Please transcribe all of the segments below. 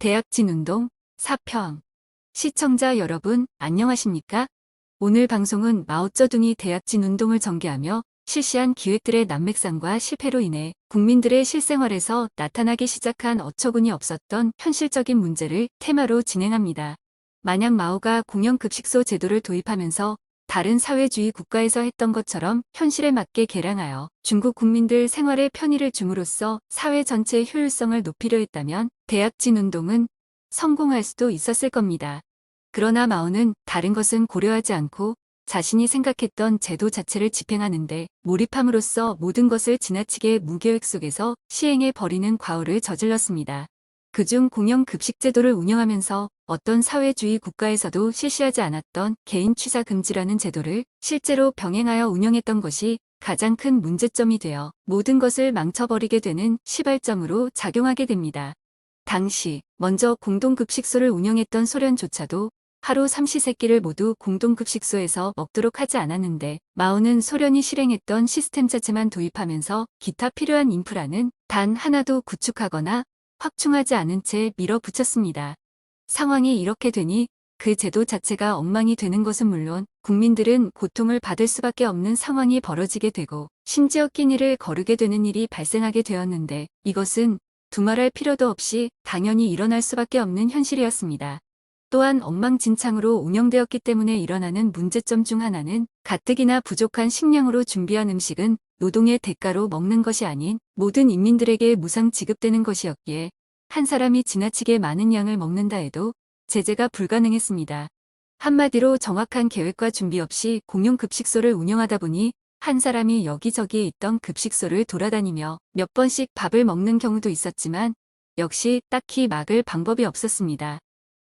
대약진운동 4편 시청자 여러분 안녕하십니까? 오늘 방송은 마오쩌둥이 대약진운동을 전개하며 실시한 기획들의 난맥상과 실패로 인해 국민들의 실생활에서 나타나기 시작한 어처구니 없었던 현실적인 문제를 테마로 진행합니다. 만약 마오가 공영급식소 제도를 도입하면서 다른 사회주의 국가에서 했던 것처럼 현실에 맞게 개량하여 중국 국민들 생활에 편의를 줌으로써 사회 전체의 효율성을 높이려 했다면 대약진 운동은 성공할 수도 있었을 겁니다. 그러나 마오는 다른 것은 고려하지 않고 자신이 생각했던 제도 자체를 집행하는데 몰입함으로써 모든 것을 지나치게 무계획 속에서 시행해 버리는 과오를 저질렀습니다. 그중 공영급식제도를 운영하면서 어떤 사회주의 국가에서도 실시하지 않았던 개인 취사 금지라는 제도를 실제로 병행하여 운영했던 것이 가장 큰 문제점이 되어 모든 것을 망쳐버리게 되는 시발점으로 작용하게 됩니다. 당시 먼저 공동급식소를 운영했던 소련조차도 하루 삼시세끼를 모두 공동급식소에서 먹도록 하지 않았는데 마오는 소련이 실행했던 시스템 자체만 도입하면서 기타 필요한 인프라는 단 하나도 구축하거나 확충하지 않은 채 밀어붙였습니다. 상황이 이렇게 되니 그 제도 자체가 엉망이 되는 것은 물론 국민들은 고통을 받을 수밖에 없는 상황이 벌어지게 되고 심지어 끼니를 거르게 되는 일이 발생하게 되었는데 이것은 두말할 필요도 없이 당연히 일어날 수밖에 없는 현실이었습니다. 또한 엉망진창으로 운영되었기 때문에 일어나는 문제점 중 하나는 가뜩이나 부족한 식량으로 준비한 음식은 노동의 대가로 먹는 것이 아닌 모든 인민들에게 무상 지급되는 것이었기에 한 사람이 지나치게 많은 양을 먹는다 해도 제재가 불가능했습니다. 한마디로 정확한 계획과 준비 없이 공용급식소를 운영하다 보니 한 사람이 여기저기 있던 급식소를 돌아다니며 몇 번씩 밥을 먹는 경우도 있었지만 역시 딱히 막을 방법이 없었습니다.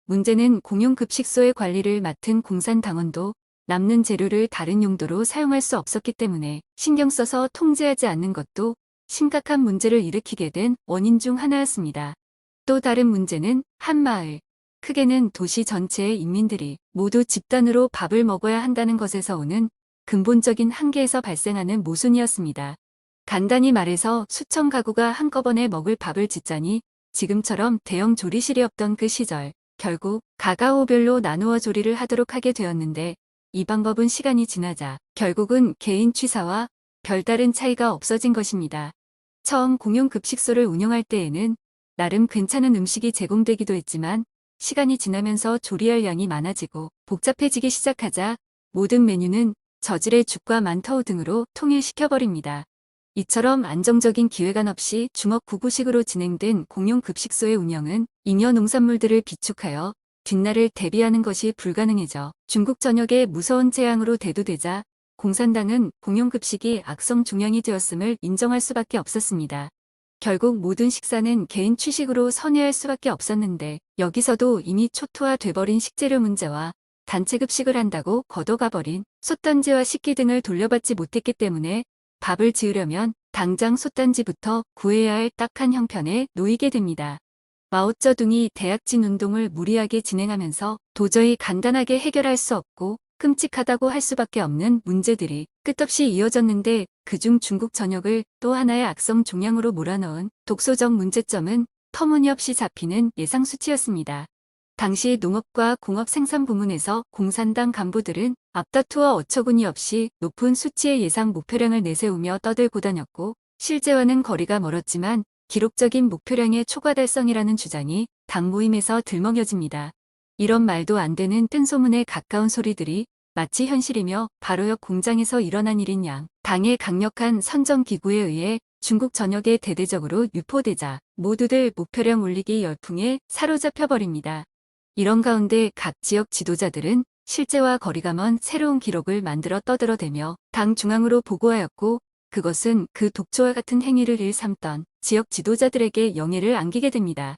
문제는 공용급식소의 관리를 맡은 공산당원도 남는 재료를 다른 용도로 사용할 수 없었기 때문에 신경 써서 통제하지 않는 것도 심각한 문제를 일으키게 된 원인 중 하나였습니다. 또 다른 문제는 한 마을, 크게는 도시 전체의 인민들이 모두 집단으로 밥을 먹어야 한다는 것에서 오는 근본적인 한계에서 발생하는 모순이었습니다. 간단히 말해서 수천 가구가 한꺼번에 먹을 밥을 짓자니 지금처럼 대형 조리실이 없던 그 시절 결국 가가오별로 나누어 조리를 하도록 하게 되었는데 이 방법은 시간이 지나자 결국은 개인 취사와 별다른 차이가 없어진 것입니다. 처음 공용급식소를 운영할 때에는 나름 괜찮은 음식이 제공되기도 했지만 시간이 지나면서 조리할 양이 많아지고 복잡해지기 시작하자 모든 메뉴는 저질의 죽과 만터우 등으로 통일시켜버립니다. 이처럼 안정적인 기획안 없이 중업 구구식으로 진행된 공용 급식소의 운영은 잉여 농산물들을 비축하여 뒷날을 대비하는 것이 불가능해져 중국 전역에 무서운 재앙으로 대두되자 공산당은 공용급식이 악성 종양이 되었음을 인정할 수밖에 없었습니다. 결국 모든 식사는 개인 취식으로 선회할 수밖에 없었는데 여기서도 이미 초토화돼버린 식재료 문제와 단체급식을 한다고 걷어가버린 솥단지와 식기 등을 돌려받지 못했기 때문에 밥을 지으려면 당장 솥단지부터 구해야 할 딱한 형편에 놓이게 됩니다. 마오쩌둥이 대약진 운동을 무리하게 진행하면서 도저히 간단하게 해결할 수 없고 끔찍하다고 할 수밖에 없는 문제들이 끝없이 이어졌는데 그중 중국 전역을 또 하나의 악성 종양으로 몰아넣은 독소적 문제점은 터무니없이 잡히는 예상 수치였습니다. 당시 농업과 공업 생산 부문에서 공산당 간부들은 앞다투어 어처구니 없이 높은 수치의 예상 목표량을 내세우며 떠들고 다녔고 실제와는 거리가 멀었지만 기록적인 목표량의 초과 달성이라는 주장이 당 모임에서 들먹여집니다. 이런 말도 안 되는 뜬소문에 가까운 소리들이 마치 현실이며 바로 옆 공장에서 일어난 일인 양 당의 강력한 선정기구에 의해 중국 전역에 대대적으로 유포되자 모두들 목표량 올리기 열풍에 사로잡혀 버립니다. 이런 가운데 각 지역 지도자들은 실제와 거리가 먼 새로운 기록을 만들어 떠들어대며 당 중앙으로 보고하였고 그것은 그 독초와 같은 행위를 일삼던 지역 지도자들에게 영예를 안기게 됩니다.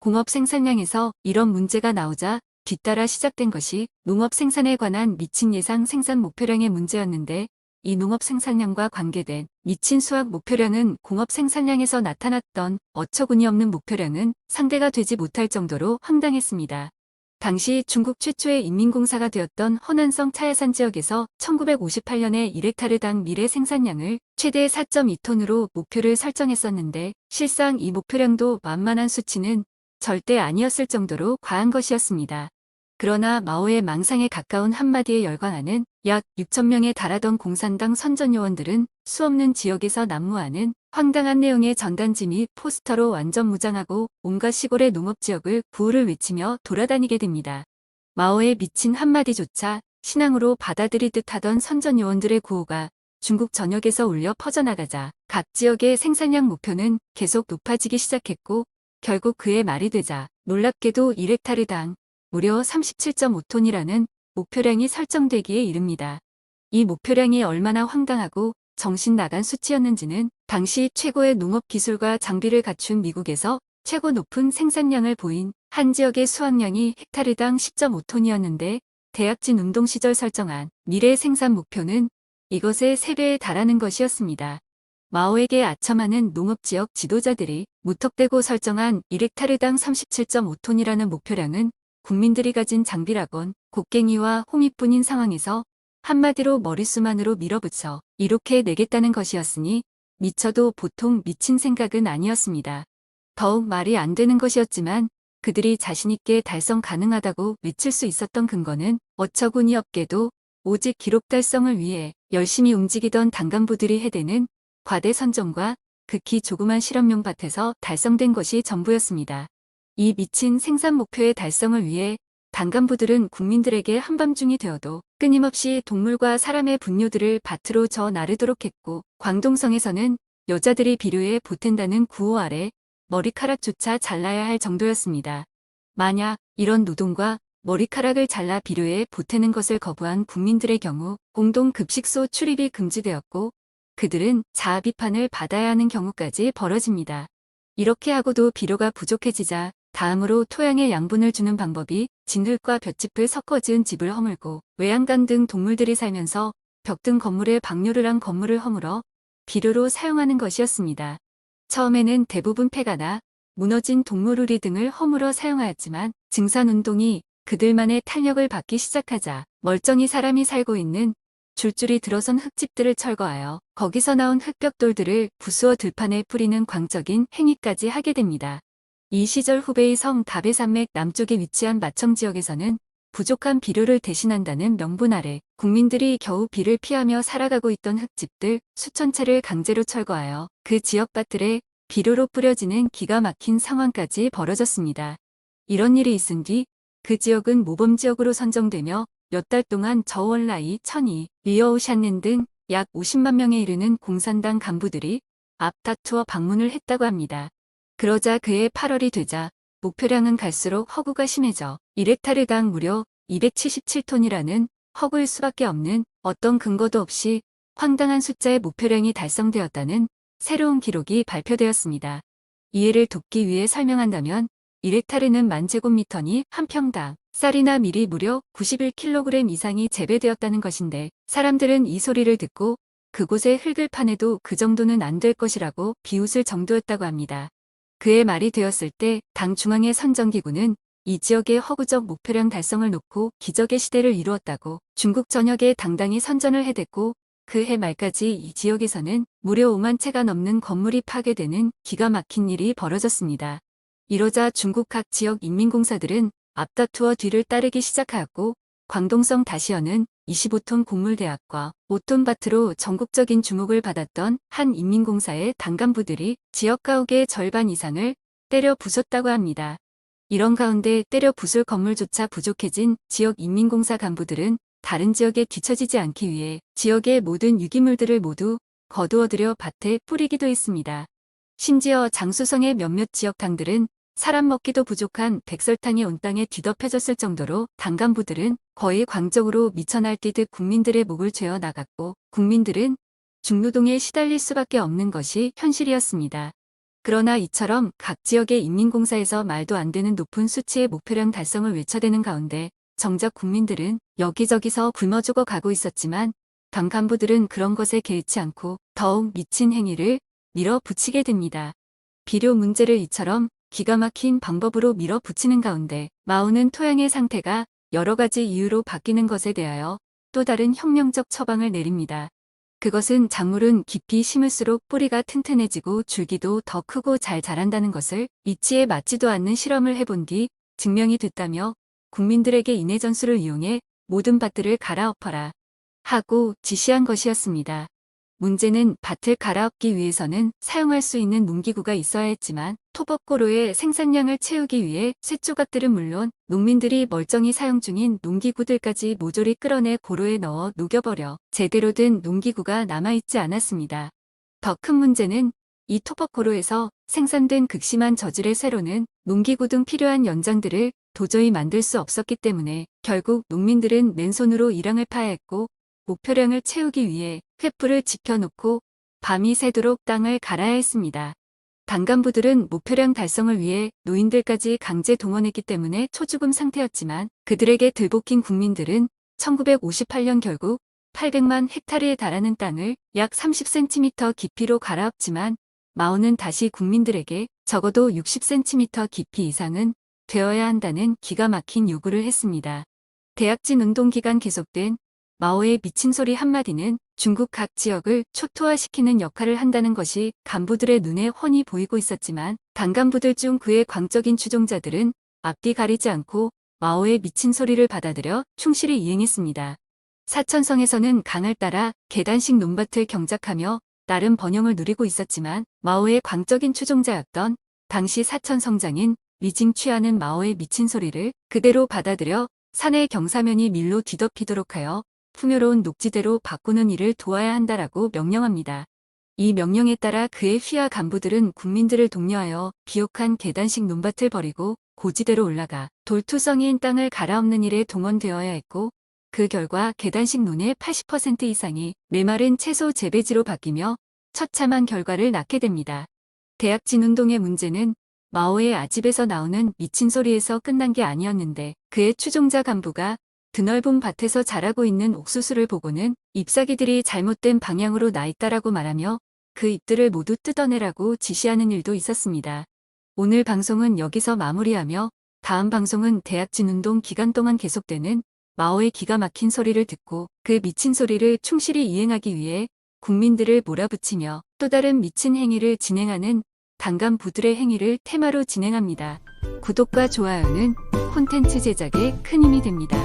공업 생산량에서 이런 문제가 나오자 뒤따라 시작된 것이 농업 생산에 관한 미친 예상 생산 목표량의 문제였는데 이 농업 생산량과 관계된 미친 수확 목표량은 공업 생산량에서 나타났던 어처구니 없는 목표량은 상대가 되지 못할 정도로 황당했습니다. 당시 중국 최초의 인민공사가 되었던 허난성 차야산 지역에서 1958년에 1헥타르당 미래 생산량을 최대 4.2톤으로 목표를 설정했었는데 실상 이 목표량도 만만한 수치는 절대 아니었을 정도로 과한 것이었습니다. 그러나 마오의 망상에 가까운 한마디에 열광하는 약 6천명에 달하던 공산당 선전요원들은 수없는 지역에서 난무하는 황당한 내용의 전단지 및 포스터로 완전 무장하고 온갖 시골의 농업지역을 구호를 외치며 돌아다니게 됩니다. 마오의 미친 한마디조차 신앙으로 받아들이듯 하던 선전 요원들의 구호가 중국 전역에서 울려 퍼져나가자 각 지역의 생산량 목표는 계속 높아지기 시작했고 결국 그의 말이 되자 놀랍게도 이렉타르당 무려 37.5톤이라는 목표량이 설정되기에 이릅니다. 이 목표량이 얼마나 황당하고 정신 나간 수치였는지는 당시 최고의 농업 기술과 장비를 갖춘 미국에서 최고 높은 생산량을 보인 한 지역의 수확량이 헥타르당 10.5톤이었는데 대학진 운동 시절 설정한 미래 생산 목표는 이것의 3배에 달하는 것이었습니다. 마오에게 아첨하는 농업지역 지도자들이 무턱대고 설정한 1헥타르당 37.5톤이라는 목표량은 국민들이 가진 장비라곤 곡괭이와 호미뿐인 상황에서 한마디로 머릿수만으로 밀어붙여 이렇게 내겠다는 것이었으니 미쳐도 보통 미친 생각은 아니었습니다. 더욱 말이 안 되는 것이었지만 그들이 자신있게 달성 가능하다고 외칠 수 있었던 근거는 어처구니 없게도 오직 기록 달성을 위해 열심히 움직이던 당간부들이 해대는 과대 선정과 극히 조그만 실험용 밭에서 달성된 것이 전부였습니다. 이 미친 생산 목표의 달성을 위해 당간부들은 국민들에게 한밤중이 되어도 끊임없이 동물과 사람의 분뇨들을 밭으로 저 나르도록 했고 광동성에서는 여자들이 비료에 보탠다는 구호 아래 머리카락조차 잘라야 할 정도였습니다. 만약 이런 노동과 머리카락을 잘라 비료에 보태는 것을 거부한 국민들의 경우 공동 급식소 출입이 금지되었고 그들은 자아 비판을 받아야 하는 경우까지 벌어집니다. 이렇게 하고도 비료가 부족해지자 다음으로 토양에 양분을 주는 방법이 진흙과 볏짚을 섞어 지은 집을 허물고 외양간 등 동물들이 살면서 벽 등 건물에 방류를 한 건물을 허물어 비료로 사용하는 것이었습니다. 처음에는 대부분 폐가 나 무너진 동물우리 등을 허물어 사용하였지만 증산운동이 그들만의 탄력을 받기 시작하자 멀쩡히 사람이 살고 있는 줄줄이 들어선 흙집들을 철거하여 거기서 나온 흙벽돌들을 부수어 들판에 뿌리는 광적인 행위까지 하게 됩니다. 이 시절 후베이 성 다베 산맥 남쪽에 위치한 마청 지역에서는 부족한 비료를 대신한다는 명분 아래 국민들이 겨우 비를 피하며 살아가고 있던 흙집들 수천 채를 강제로 철거하여 그 지역 밭들에 비료로 뿌려지는 기가 막힌 상황까지 벌어졌습니다. 이런 일이 있은 뒤 그 지역은 모범 지역으로 선정되며 몇 달 동안 저월라이, 천이, 리어오샨넨 등 약 50만 명에 이르는 공산당 간부들이 앞다투어 방문을 했다고 합니다. 그러자 그해 8월이 되자 목표량은 갈수록 허구가 심해져 1헥타르당 무려 277톤이라는 허구일 수밖에 없는 어떤 근거도 없이 황당한 숫자의 목표량이 달성되었다는 새로운 기록이 발표되었습니다. 이해를 돕기 위해 설명한다면 1헥타르는 만제곱미터니 한 평당 쌀이나 밀이 무려 91kg 이상이 재배되었다는 것인데 사람들은 이 소리를 듣고 그곳에 흙을 파내도 그 정도는 안 될 것이라고 비웃을 정도였다고 합니다. 그의 말이 되었을 때 당 중앙의 선정기구는 이 지역의 허구적 목표량 달성을 놓고 기적의 시대를 이루었다고 중국 전역에 당당히 선전을 해댔고 그해 말까지 이 지역에서는 무려 5만 채가 넘는 건물이 파괴되는 기가 막힌 일이 벌어졌습니다. 이러자 중국 각 지역 인민공사들은 앞다투어 뒤를 따르기 시작하였고 광동성 다시어는 25톤 곡물대학과 5톤 밭으로 전국적인 주목을 받았던 한 인민공사의 당간부들이 지역 가옥의 절반 이상을 때려 부쉈다고 합니다. 이런 가운데 때려 부술 건물조차 부족해진 지역 인민공사 간부들은 다른 지역에 뒤처지지 않기 위해 지역의 모든 유기물들을 모두 거두어들여 밭에 뿌리기도 했습니다. 심지어 장수성의 몇몇 지역 당들은 사람 먹기도 부족한 백설탕이 온 땅에 뒤덮여졌을 정도로 당간부들은 거의 광적으로 미쳐 날뛰듯 국민들의 목을 죄어 나갔고 국민들은 중노동에 시달릴 수밖에 없는 것이 현실이었습니다. 그러나 이처럼 각 지역의 인민공사에서 말도 안 되는 높은 수치의 목표량 달성을 외쳐대는 가운데 정작 국민들은 여기저기서 굶어 죽어 가고 있었지만 당 간부들은 그런 것에 개의치 않고 더욱 미친 행위를 밀어붙이게 됩니다. 비료 문제를 이처럼 기가 막힌 방법으로 밀어붙이는 가운데 마오는 토양의 상태가 여러 가지 이유로 바뀌는 것에 대하여 또 다른 혁명적 처방을 내립니다. 그것은 작물은 깊이 심을수록 뿌리가 튼튼해지고 줄기도 더 크고 잘 자란다는 것을 이치에 맞지도 않는 실험을 해본 뒤 증명이 됐다며 국민들에게 인해 전술을 이용해 모든 밭들을 갈아엎어라 하고 지시한 것이었습니다. 문제는 밭을 갈아엎기 위해서는 사용할 수 있는 농기구가 있어야 했지만 토법고로의 생산량을 채우기 위해 쇠조각들은 물론 농민들이 멀쩡히 사용 중인 농기구들까지 모조리 끌어내 고로에 넣어 녹여버려 제대로 된 농기구가 남아있지 않았습니다. 더 큰 문제는 이 토법고로에서 생산된 극심한 저질의 쇠로는 농기구 등 필요한 연장들을 도저히 만들 수 없었기 때문에 결국 농민들은 맨손으로 일항을 파야 했고 목표량을 채우기 위해 횃불을 지펴놓고 밤이 새도록 땅을 갈아야 했습니다. 단간부들은 목표량 달성을 위해 노인들까지 강제 동원했기 때문에 초죽음 상태였지만 그들에게 들볶인 국민들은 1958년 결국 800만 헥타르에 달하는 땅을 약 30cm 깊이로 갈아엎지만 마오는 다시 국민들에게 적어도 60cm 깊이 이상은 되어야 한다는 기가 막힌 요구를 했습니다. 대약진 운동 기간 계속된 마오의 미친 소리 한마디는 중국 각 지역을 초토화시키는 역할을 한다는 것이 간부들의 눈에 훤히 보이고 있었지만 당간부들 중 그의 광적인 추종자들은 앞뒤 가리지 않고 마오의 미친 소리를 받아들여 충실히 이행했습니다. 사천성에서는 강을 따라 계단식 논밭을 경작하며 나름 번영을 누리고 있었지만 마오의 광적인 추종자였던 당시 사천성장인 리징 취하는 마오의 미친 소리를 그대로 받아들여 산의 경사면이 밀로 뒤덮이도록 하여 풍요로운 녹지대로 바꾸는 일을 도와야 한다라고 명령합니다. 이 명령에 따라 그의 휘하 간부들은 국민들을 독려하여 비옥한 계단식 논밭을 버리고 고지대로 올라가 돌투성이인 땅을 갈아엎는 일에 동원되어야 했고 그 결과 계단식 논의 80% 이상이 메마른 채소 재배지로 바뀌며 처참한 결과를 낳게 됩니다. 대학진 운동의 문제는 마오의 아집에서 나오는 미친 소리에서 끝난 게 아니었는데 그의 추종자 간부가 드넓은 밭에서 자라고 있는 옥수수를 보고는 잎사귀들이 잘못된 방향으로 나 있다라고 말하며 그 잎들을 모두 뜯어내라고 지시하는 일도 있었습니다. 오늘 방송은 여기서 마무리하며 다음 방송은 대학진 운동 기간 동안 계속되는 마오의 기가 막힌 소리를 듣고 그 미친 소리를 충실히 이행하기 위해 국민들을 몰아붙이며 또 다른 미친 행위를 진행하는 당간부들의 행위를 테마로 진행합니다. 구독과 좋아요는 콘텐츠 제작에 큰 힘이 됩니다.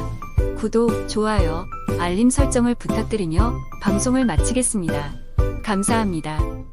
구독, 좋아요, 알림 설정을 부탁드리며 방송을 마치겠습니다. 감사합니다.